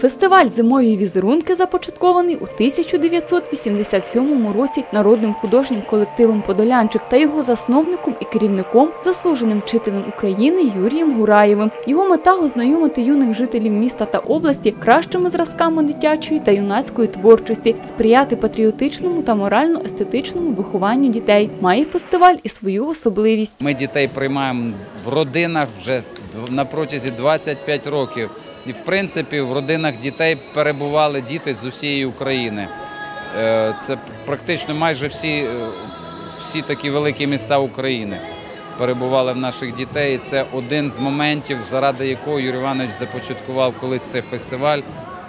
Фестиваль Зимові візерунки започаткований у 1987 році народним художнім колективом Подолянчик та його засновником і керівником, заслуженим вчителем України Юрієм Гураєвим. Його мета ознайомити юних жителів міста та області кращими зразками дитячої та юнацької творчості, сприяти патріотичному та морально-естетичному вихованню дітей. Має фестиваль і свою особливість. Ми дітей приймаємо в родинах вже на протязі 25 років. І в принципі в родинах дітей перебували діти з усієї України. Е, Це практично майже всі, е, всі такі великі міста України перебували в наших дітей. І це один з моментів, заради якого Юрій Іванович започаткував колись цей фестиваль,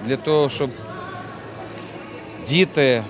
для того, щоб діти,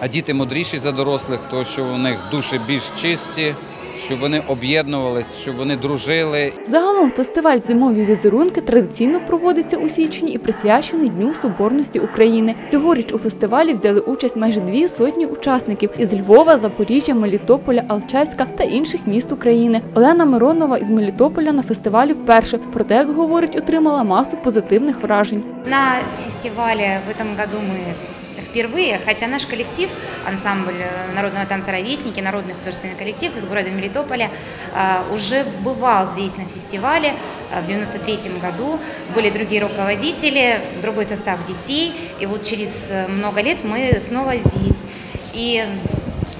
а діти мудріші за дорослих, тому що у них душі більш чисті, щоб вони об'єднувались, щоб вони дружили. Загалом фестиваль Зимові візерунки традиційно проводиться у січні і присвячений Дню Соборності України. Цьогоріч у фестивалі взяли участь майже дві сотні учасників із Львова, Запоріжжя, Мелітополя, Алчевська та інших міст України. Олена Миронова із Мелітополя на фестивалі вперше. Проте, як говорить, отримала масу позитивних вражень. На фестивале в этом году мы впервые, хотя наш коллектив, ансамбль э, народного танца «Ровесники», народный художественный коллектив из города Мелитополя, э, уже бывал здесь на фестивале э, в 93 году. Были другие руководители, другой состав детей, и вот через много лет мы снова здесь. И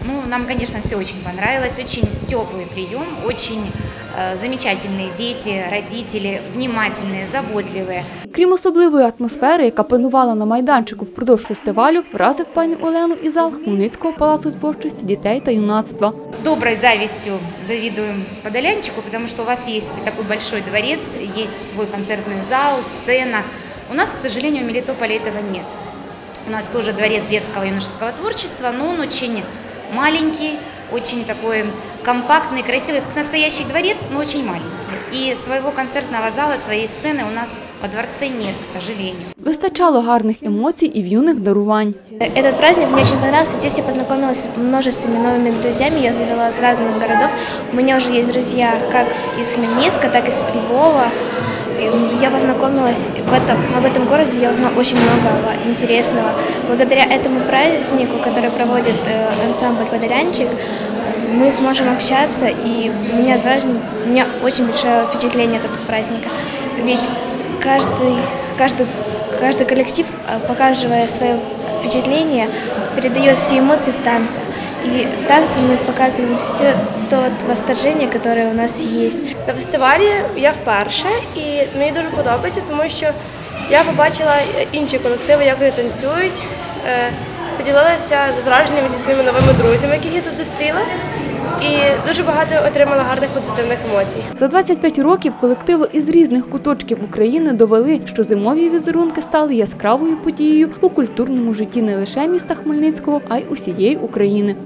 ну, нам, конечно, все очень понравилось, очень теплый прием, очень э, замечательные дети, родители, внимательные, заботливые. Крім особливої атмосфери, яка панувала на майданчику впродовж фестивалю, вразив пані Олену і зал Хмельницького палацу творчості дітей та юнацтва. доброй завистью завидуем Подолянчику, потому что у вас есть такой большой дворец, есть свой концертный зал, сцена. У нас, к сожалению, в Мелитополе этого нет. У нас тоже дворец детского и юношеского творчества, но он очень маленький, очень такой компактный, красивый, как настоящий дворец, но очень маленький. И своего концертного зала, своей сцены у нас во дворце нет, к сожалению. Вистачало гарних емоцій і в юних дарувань. Этот праздник мне очень понравился. Здесь я познакомилась с множествами новыми друзьями. Я завела с разных городов. У меня уже есть друзья как из Хмельницка, так и из Львова. Я познакомилась в этом, об этом городе, я узнала очень много интересного. Благодаря этому празднику, который проводит э, ансамбль «Подолянчик», мы сможем общаться, и у меня, у меня очень большое впечатление от этого праздника. Ведь каждый, каждый, каждый коллектив, а, показывая свое впечатление, передает все эмоции в танце. И танцем мы показываем все то вот восторжение, которое у нас есть. На фестивалі я вперше і мені дуже подобається, тому що я побачила інші колективи, як вони танцюють, Поділилася поділилася враженнями зі своїми новими друзями, яких я тут зустріла, і дуже багато отримала гарних позитивних емоцій. За 25 років колективи із різних куточків України довели, що зимові візерунки стали яскравою подією у культурному житті не лише міста Хмельницького, а й усієї України.